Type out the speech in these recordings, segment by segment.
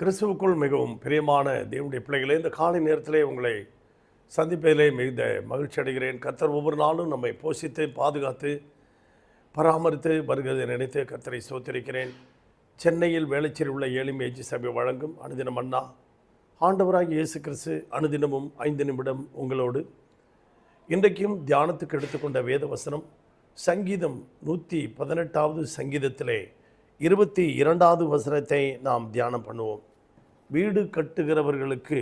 கிறிஸ்துவுக்குள் மிகவும் பிரியமான தேவனுடைய பிள்ளைகளே இந்த காலை நேரத்திலே உங்களை சந்திப்பதிலே மிகுந்த மகிழ்ச்சி அடைகிறேன். கத்தர் ஒவ்வொரு நாளும் நம்மை போஷித்து பாதுகாத்து பராமரித்து வருகிறதை நினைத்து கத்தரை சோத்திருக்கிறேன் சென்னையில் வேளச்சேரி உள்ள ஏழுமை சபை வழங்கும் அனுதினம் அண்ணா. ஆண்டவராக இயேசு கிறிஸ்து அனுதினமும் ஐந்து நிமிடம் உங்களோடு. இன்றைக்கும் தியானத்துக்கு எடுத்துக்கொண்ட வேத வசனம் சங்கீதம் நூற்றி பதினெட்டாவது சங்கீதத்திலே இருபத்தி இரண்டாவது வசனத்தை நாம் தியானம் பண்ணுவோம். வீடு கட்டுகிறவர்களுக்கு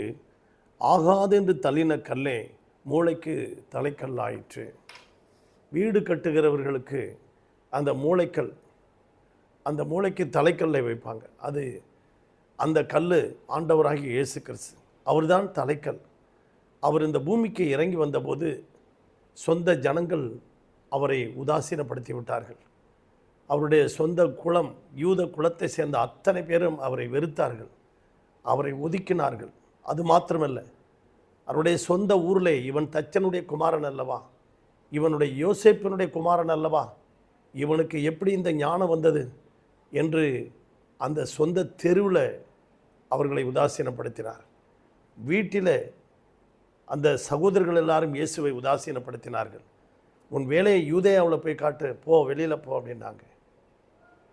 ஆகாதென்று தள்ளின கல்லே மூளைக்கு தலைக்கல்லாயிற்று. வீடு கட்டுகிறவர்களுக்கு அந்த மூளைக்கல் அந்த மூளைக்கு தலைக்கல்லை வைப்பாங்க. அது அந்த கல் ஆண்டவராகி இயேசு கிறிஸ்து. அவர்தான் தலைக்கல். அவர் இந்த பூமிக்கு இறங்கி வந்தபோது சொந்த ஜனங்கள் அவரை உதாசீனப்படுத்தி விட்டார்கள் அவருடைய சொந்த குலம் யூத குலத்தை சேர்ந்த அத்தனை பேரும் அவரை வெறுத்தார்கள். அவரை ஒதுக்கினார்கள். அது மாத்திரமல்ல. அவருடைய சொந்த ஊரில் இவன் தச்சனுடைய குமாரன் அல்லவா? இவனுடைய யோசேப்பினுடைய குமாரன் அல்லவா? இவனுக்கு எப்படி இந்த ஞானம் வந்தது? என்று அந்த சொந்த தெருவில் அவர்களை உதாசீனப்படுத்தினார். வீட்டில் அந்த சகோதரர்கள் எல்லாரும் இயேசுவை உதாசீனப்படுத்தினார்கள். உன் வேலையை யூதேயாவில் போய் காட்டு. போ வெளியில் போ அப்படின்னாங்க.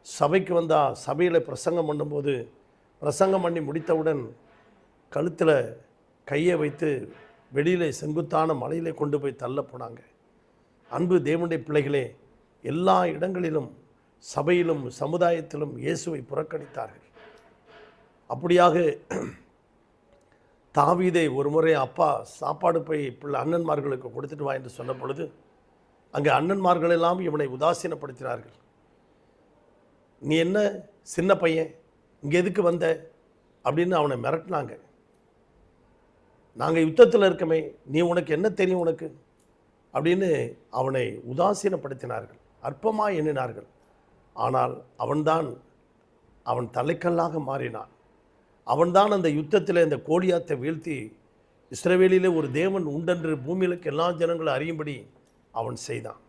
சபைக்கு வந்தால் சபையில் பிரசங்கம் பண்ணும்போது பிரசங்கம் பண்ணி முடித்தவுடன் கழுத்தில் கையை வைத்து வெளியிலே செங்குத்தான மலையிலே கொண்டு போய் தள்ள போனாங்க. அன்பு தேவனுடைய பிள்ளைகளே எல்லா இடங்களிலும் சபையிலும் சமுதாயத்திலும் இயேசுவை புறக்கணித்தார்கள். அப்படியாக தாவீதை ஒரு முறை அப்பா சாப்பாடு போய் பிள்ளை அண்ணன்மார்களுக்கு கொடுத்துட்டு வா என்று சொன்ன பொழுது அங்கே அண்ணன்மார்கள் எல்லாம் இவனை உதாசீனப்படுத்தினார்கள். நீ என்ன சின்ன பையன்? இங்கே எதுக்கு வந்த? அப்படின்னு அவனை மிரட்டினாங்க. நாங்கள் யுத்தத்தில் இருக்கமே நீ உனக்கு என்ன தெரியும் உனக்கு? அப்படின்னு அவனை உதாசீனப்படுத்தினார்கள். அற்பமாக எண்ணினார்கள். ஆனால் அவன்தான் அவன் தலைக்கல்லாக மாறினான். அவன்தான் அந்த யுத்தத்தில் இந்த கோடியாத்தை வீழ்த்தி இஸ்ரவேலிலே ஒரு தேவன் உண்டென்று பூமியிலுக்கு எல்லா ஜனங்களும் அறியும்படி அவன் செய்தான்.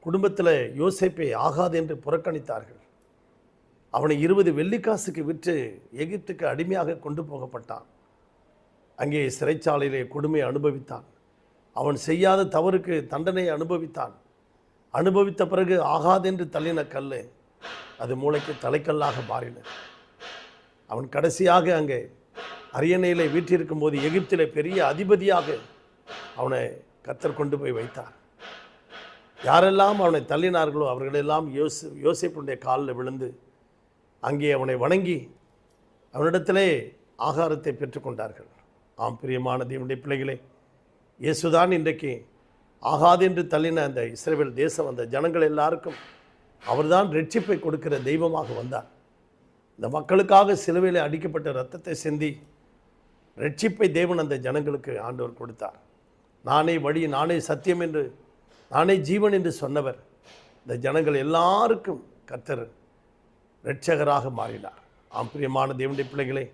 குடும்பத்தில் யோசிப்பே ஆகாது என்று புறக்கணித்தார்கள். அவனை இருபது வெள்ளிக்காசுக்கு விற்று எகிப்துக்கு அடிமையாக கொண்டு போகப்பட்டான். அங்கே சிறைச்சாலையிலே கொடுமை அனுபவித்தான். அவன் செய்யாத தவறுக்கு தண்டனை அனுபவித்தான். அனுபவித்த பிறகு ஆகாதென்று தள்ளின கல் அது மூளைக்கு தலைக்கல்லாக மாறின. அவன் கடைசியாக அங்கே அரியணையிலே வீட்டிருக்கும் போது எகிப்திலே பெரிய அதிபதியாக அவனை கத்தர் கொண்டு போய் வைத்தார். யாரெல்லாம் அவனை தள்ளினார்களோ அவர்களெல்லாம் யோசி யோசிப்புடைய காலில் விழுந்து அங்கே அவனை வணங்கி அவனிடத்திலே ஆகாரத்தை பெற்றுக்கொண்டார்கள். ஆம் பிரியமான தேவனுடைய பிள்ளைகளே இயேசுதான் இன்றைக்கு ஆகாது என்று தள்ளின அந்த இஸ்ரேல் தேசம் அந்த ஜனங்கள் எல்லாருக்கும் அவர்தான் ரட்சிப்பை கொடுக்கிற தெய்வமாக வந்தார். இந்த மக்களுக்காக சிலுவையில் அடிக்கப்பட்ட ரத்தத்தை சிந்தி ரட்சிப்பை தேவன் அந்த ஜனங்களுக்கு ஆண்டவர் கொடுத்தார். நானே வழி நானே சத்தியம் என்று நானே ஜீவன் என்று சொன்னவர் இந்த ஜனங்கள் எல்லாருக்கும் கத்தர் இரட்சகராக மாறினார். ஆம் பிரியமான தேவனுடைய பிள்ளைகளே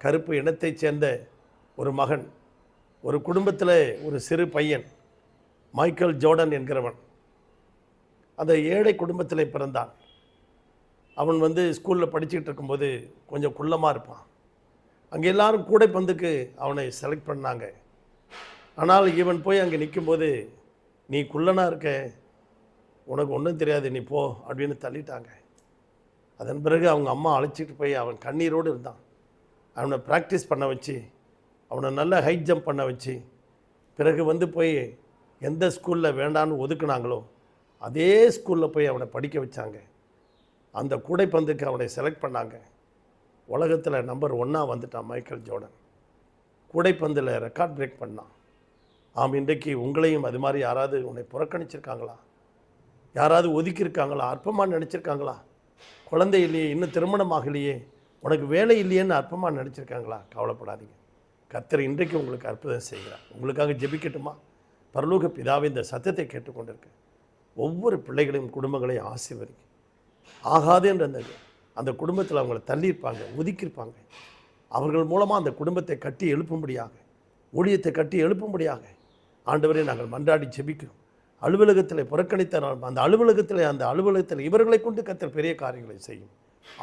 கருப்பு இனத்தைச் சேர்ந்த ஒரு மகன் ஒரு குடும்பத்தில் ஒரு சிறு பையன் மைக்கேல் ஜோர்டன் என்கிறவன் அந்த ஏழை குடும்பத்தில் பிறந்தான். அவன் வந்து ஸ்கூலில் படிச்சுக்கிட்டு இருக்கும்போது கொஞ்சம் குள்ளமாக இருப்பான். அங்கே எல்லாரும் கூடைப்பந்துக்கு அவனை செலக்ட் பண்ணாங்க. ஆனால் இவன் போய் அங்கே நிற்கும்போது நீ குள்ளனாக இருக்க? உனக்கு ஒன்றும் தெரியாது நீ போ அப்படின்னு தள்ளிட்டாங்க. அதன் பிறகு அவங்க அம்மா அழைச்சிட்டு போய் அவன் கண்ணீரோடு இருந்தான். அவனை ப்ராக்டிஸ் பண்ண வச்சு அவனை நல்லா ஹைட் ஜம்ப் பண்ண வச்சு பிறகு வந்து போய் எந்த ஸ்கூலில் வேண்டான்னு ஒதுக்குனாங்களோ அதே ஸ்கூலில் போய் அவனை படிக்க வச்சாங்க. அந்த கூடைப்பந்துக்கு அவனை செலக்ட் பண்ணாங்க. உலகத்தில் நம்பர் ஒன்னாக வந்துட்டான் மைக்கேல் ஜோர்டன். கூடைப்பந்தில் ரெக்கார்ட் பிரேக் பண்ணான். ஆம் இன்றைக்கு உங்களையும் அது மாதிரி யாராவது உன்னை புறக்கணிச்சிருக்காங்களா? யாராவது ஒதுக்கியிருக்காங்களா? அற்பமாக நினச்சிருக்காங்களா? குழந்தை இல்லையே இன்னும் திருமணம் ஆகலையே உனக்கு வேலை இல்லையேன்னு அற்பமாக நினச்சிருக்காங்களா? கவலைப்படாதீங்க. கத்தர் இன்றைக்கு உங்களுக்கு அற்புதம் செய்கிறார். உங்களுக்காக ஜெபிக்கட்டுமா? பரலோக பிதாவை இந்த சத்தத்தை கேட்டுக்கொண்டிருக்கு. ஒவ்வொரு பிள்ளைகளையும் குடும்பங்களையும் ஆசீர்வதிங்க. ஆகாது என்ற அந்த அந்த குடும்பத்தில் அவங்கள தள்ளியிருப்பாங்க ஒதுக்கியிருப்பாங்க. அவர்கள் மூலமாக அந்த குடும்பத்தை கட்டி எழுப்பும்படியாக ஊழியத்தை கட்டி எழுப்பும்படியாக ஆண்டவரை நாங்கள் மன்றாடி ஜெபிக்கிறோம். அலுவலகத்தில் புறக்கணித்தனால் அந்த அலுவலகத்தில் அந்த அலுவலகத்தில் இவர்களை கொண்டு கத்தர் பெரிய காரியங்களை செய்யும்.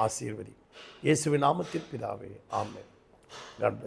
ஆசீர்வதி. இயேசுவின் நாமத்தில் பிதாவே. ஆமே காட்